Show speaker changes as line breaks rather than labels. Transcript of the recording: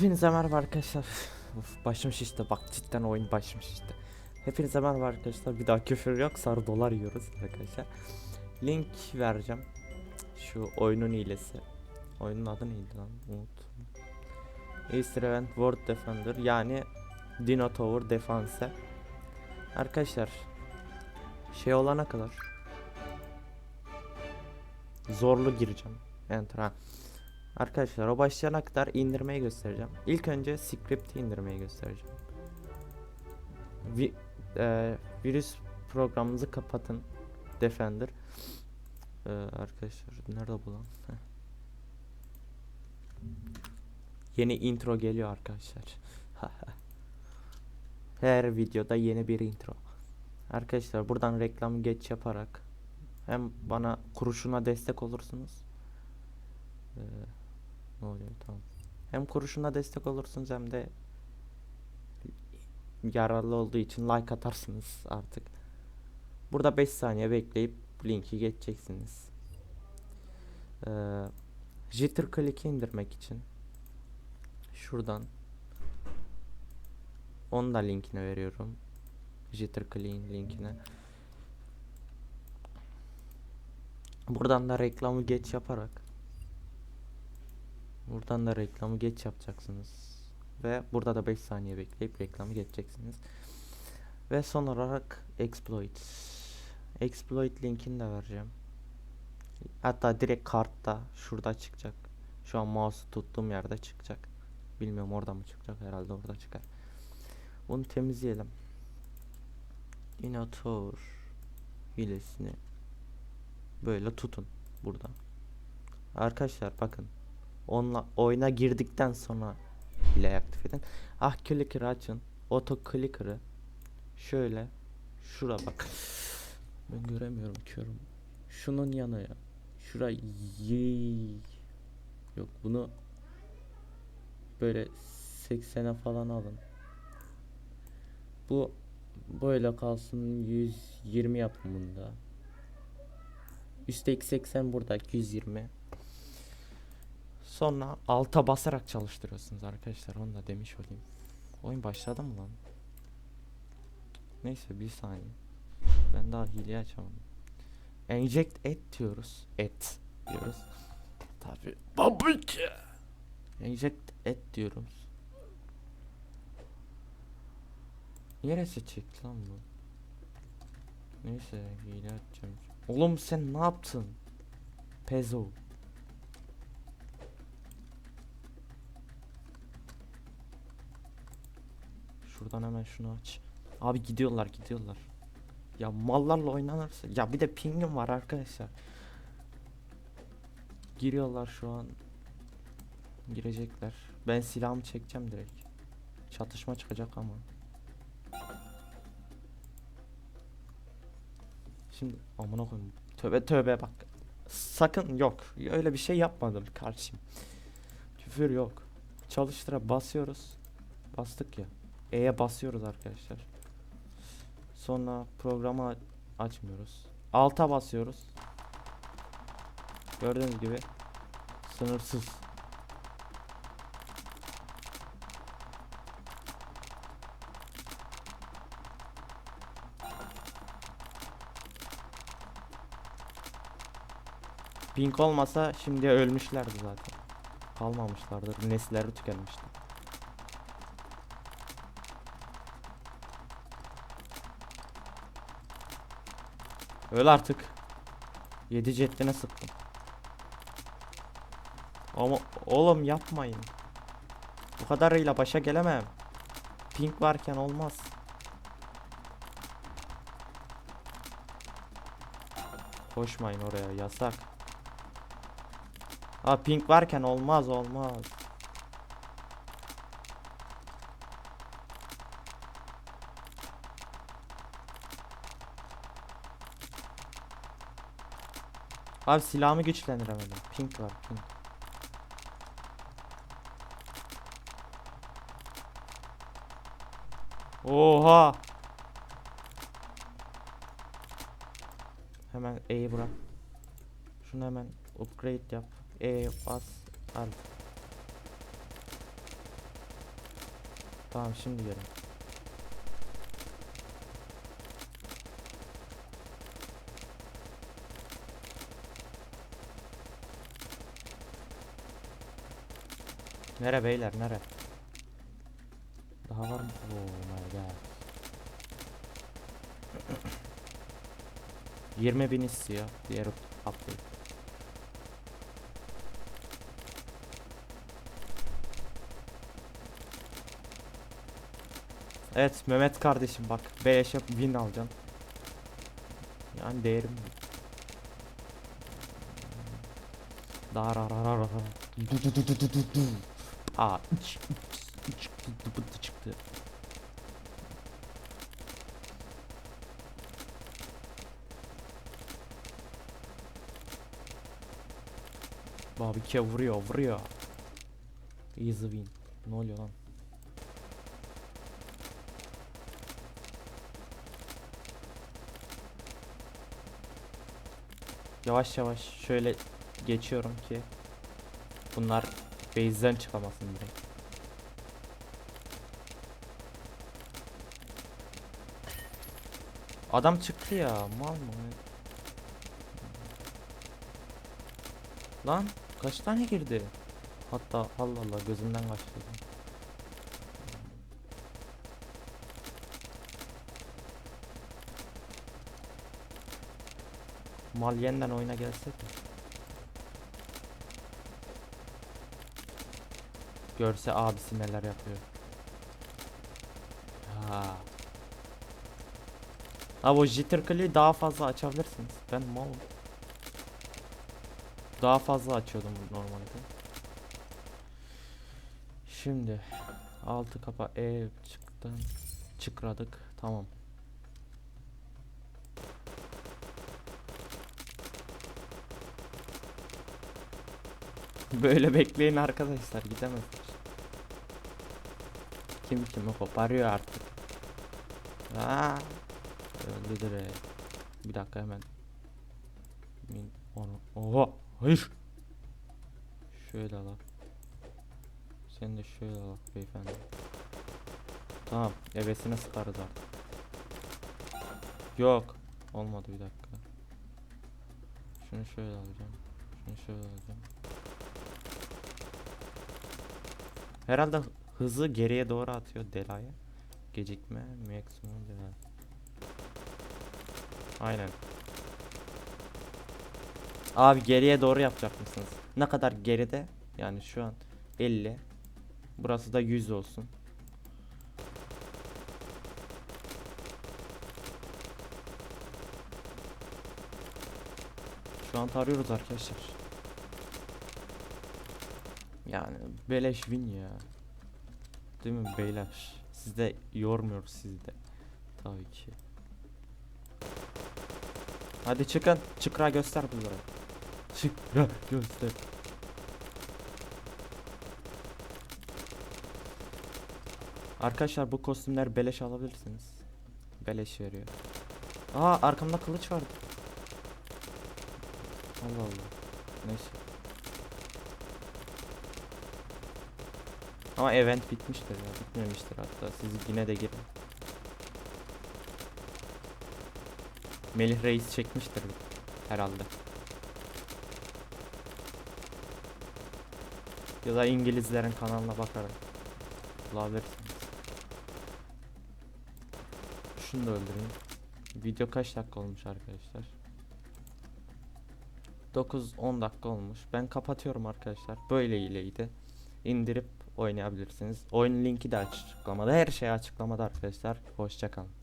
Hepinize merhaba arkadaşlar. Of, başım şişti bak cidden oyun başım şişti. Hepinize merhaba arkadaşlar. Bir daha küfür yok sarı dolar yiyoruz arkadaşlar. Link vereceğim. Şu oyunun hilesi. Oyunun adı neydi lan? Unuttum. Easter Event World Defender yani Dino Tower Defense. Arkadaşlar şey olana kadar zorlu gireceğim. Enter ha. Arkadaşlar o başlayana kadar indirmeyi göstereceğim. İlk önce script'i indirmeyi göstereceğim. Vi e, virüs programımızı kapatın. Defender. E, arkadaşlar nerede bu lan? Heh. Yeni intro geliyor arkadaşlar. Her videoda yeni bir intro. Arkadaşlar buradan reklamı geç yaparak hem bana kuruşuna destek olursunuz. Ee, ne oluyor tamam. Hem kuruşuna destek olursunuz hem de yararlı olduğu için like atarsınız artık. Burada 5 saniye bekleyip linki geçeceksiniz. Ee, Jitter Click'i indirmek için şuradan onu da linkini veriyorum. Jitter Click'in linkine. Buradan da reklamı geç yaparak Buradan da reklamı geç yapacaksınız. Ve burada da 5 saniye bekleyip reklamı geçeceksiniz. Ve son olarak exploit. Exploit linkini de vereceğim. Hatta direkt kartta şurada çıkacak. Şu an mouse'u tuttuğum yerde çıkacak. Bilmiyorum orada mı çıkacak herhalde orada çıkar. Bunu temizleyelim. Inator hilesini böyle tutun burada. Arkadaşlar bakın Onunla oyuna girdikten sonra bile aktif edin. Ah clicker'ı açın. Auto clicker'ı şöyle şura bak. Ben göremiyorum körüm. Şunun yanı ya. Şura. Yok bunu böyle 80'e falan alın. Bu böyle kalsın 120 yapın bunda. Üstteki 80 burada 120. Sonra alta basarak çalıştırıyorsunuz arkadaşlar. Onu da demiş olayım. Oyun başladı mı lan? Neyse bir saniye. Ben daha hile açamadım. Inject et diyoruz. Et diyoruz. Tabi ki. Inject et diyoruz. Neresi çekti lan bu? Neyse hile açacağım. Oğlum sen ne yaptın? Pezo. Şuradan hemen şunu aç. Abi gidiyorlar gidiyorlar. Ya mallarla oynanırsa. Ya bir de pingim var arkadaşlar. Giriyorlar şu an. Girecekler. Ben silahımı çekeceğim direkt. Çatışma çıkacak ama. Şimdi amına koyayım. Tövbe tövbe bak. Sakın yok. Öyle bir şey yapmadım kardeşim. Küfür yok. Çalıştıra basıyoruz. Bastık ya. E'ye basıyoruz arkadaşlar. Sonra programı açmıyoruz. Alta basıyoruz. Gördüğünüz gibi sınırsız. Pink olmasa şimdi ölmüşlerdi zaten. Kalmamışlardır. Nesilleri tükenmişti. Öl artık. 7 cettine sıktım. Ama oğlum yapmayın. Bu kadarıyla başa gelemem. Pink varken olmaz. Koşmayın oraya yasak. Ha pink varken olmaz olmaz. Abi silahımı güçlendiremedim. Pink var pink. Oha. Hemen E'yi bırak. Şunu hemen upgrade yap. E bas. Al. Tamam şimdi gelin. Nere beyler nere? Daha var mı? Oh my god. 20 bin istiyor diğer update. Evet Mehmet kardeşim bak beleşe win alacağım. Yani değerim. Daha ra ra ra ra du du du du du du. Aa iç, iç, iç, dı bıdı çıktı. Babike vuruyor vuruyor. Easy win. Ne oluyor lan? Yavaş yavaş şöyle geçiyorum ki bunlar base'den çıkamasın direkt. Adam çıktı ya mal mı? Lan kaç tane girdi? Hatta Allah Allah gözümden kaçtı. Mal yeniden oyuna gelsek mi? Görse abisi neler yapıyor. Ha. Abi o jitter click'i daha fazla açabilirsiniz. Ben malım. Daha fazla açıyordum normalde. Şimdi altı kapa e çıktı. Çıkradık. Tamam. Böyle bekleyin arkadaşlar gidemezler. Kim kimi koparıyor artık. Aa, öldü direkt. Bir dakika hemen. Min onu. Oha, hayır. Şöyle al. Sen de şöyle al beyefendi. Tamam, ebesine sıkarız artık. Yok, olmadı bir dakika. Şunu şöyle alacağım. Şunu şöyle alacağım. Herhalde hı- hızı geriye doğru atıyor Dela'ya. Gecikme maksimum Dela. Aynen. Abi geriye doğru yapacak mısınız? Ne kadar geride? Yani şu an 50. Burası da 100 olsun. Şu an tarıyoruz arkadaşlar. Yani beleş win ya. Değil mi beyler? Siz de yormuyoruz siz de. Tabii ki. Hadi çıkın. Çıkra göster bunları. Çıkra göster. Arkadaşlar bu kostümler beleş alabilirsiniz. Beleş veriyor. Aa arkamda kılıç vardı. Allah Allah. Neyse. Ama event bitmiştir ya. Bitmemiştir hatta. Siz yine de girin. Melih Reis çekmiştir herhalde. Ya da İngilizlerin kanalına bakarak bulabilirsiniz. Şunu da öldüreyim. Video kaç dakika olmuş arkadaşlar? 9-10 dakika olmuş. Ben kapatıyorum arkadaşlar. Böyle iyileydi. İndirip oynayabilirsiniz. Oyun linki de açıklamada. Her şey açıklamada arkadaşlar. Hoşçakalın.